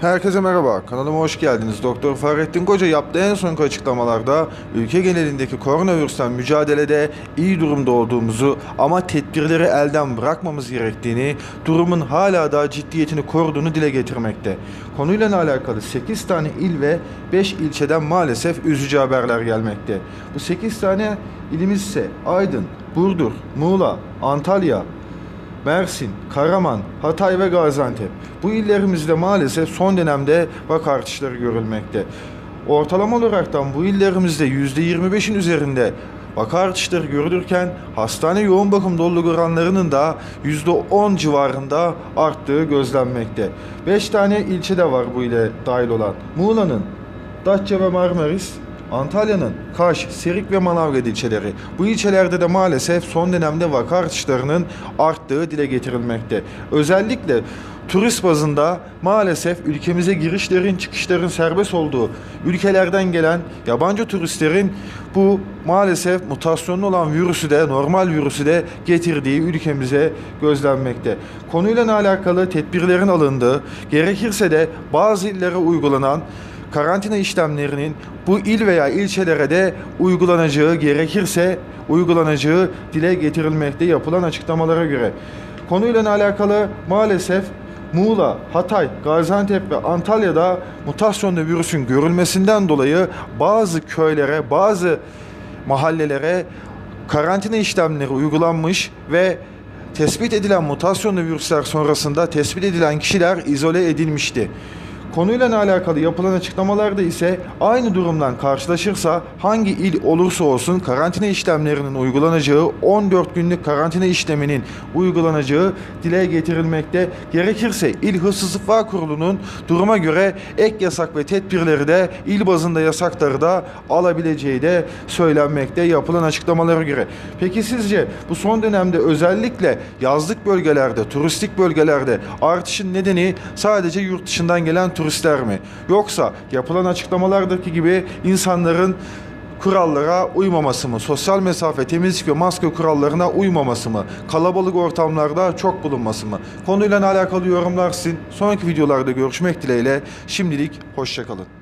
Herkese merhaba, kanalıma hoş geldiniz. Doktor Fahrettin Koca yaptığı en son açıklamalarda ülke genelindeki koronavirüsten mücadelede iyi durumda olduğumuzu ama tedbirleri elden bırakmamız gerektiğini, durumun hala daha ciddiyetini koruduğunu dile getirmekte. Konuyla alakalı 8 tane il ve 5 ilçeden maalesef üzücü haberler gelmekte. Bu 8 tane ilimiz ise Aydın, Burdur, Muğla, Antalya, Mersin, Karaman, Hatay ve Gaziantep. Bu illerimizde maalesef son dönemde vaka artışları görülmekte. Ortalama olaraktan bu illerimizde %25'in üzerinde vaka artışları görülürken hastane yoğun bakım doluluk oranlarının da %10 civarında arttığı gözlenmekte. 5 tane ilçe de var bu ile dahil olan. Muğla'nın Datça ve Marmaris, Antalya'nın Kaş, Serik ve Manavgat ilçeleri. Bu ilçelerde de maalesef son dönemde vaka artışlarının arttığı dile getirilmekte. Özellikle turist bazında maalesef ülkemize girişlerin çıkışların serbest olduğu ülkelerden gelen yabancı turistlerin bu maalesef mutasyonlu olan virüsü de normal virüsü de getirdiği ülkemize gözlenmekte. Konuyla alakalı tedbirlerin alındığı, gerekirse de bazı illere uygulanan karantina işlemlerinin bu il veya ilçelere de uygulanacağı gerekirse uygulanacağı dile getirilmekte yapılan açıklamalara göre. Konuyla alakalı maalesef Muğla, Hatay, Gaziantep ve Antalya'da mutasyonlu virüsün görülmesinden dolayı bazı köylere, bazı mahallelere karantina işlemleri uygulanmış ve tespit edilen mutasyonlu virüsler sonrasında tespit edilen kişiler izole edilmişti. Konuyla alakalı yapılan açıklamalarda ise aynı durumdan karşılaşırsa hangi il olursa olsun karantina işlemlerinin uygulanacağı 14 günlük karantina işleminin uygulanacağı dile getirilmekte. Gerekirse İl Hıfzı Sıfır Kurulu'nun duruma göre ek yasak ve tedbirleri de il bazında yasakları da alabileceği de söylenmekte yapılan açıklamalara göre. Peki sizce bu son dönemde özellikle yazlık bölgelerde, turistik bölgelerde artışın nedeni sadece yurt dışından gelen turistler mi? Yoksa yapılan açıklamalardaki gibi insanların kurallara uymaması mı? Sosyal mesafe, temizlik ve maske kurallarına uymaması mı? Kalabalık ortamlarda çok bulunması mı? Konuyla alakalı yorumlar sizin. Sonraki videolarda görüşmek dileğiyle. Şimdilik hoşçakalın.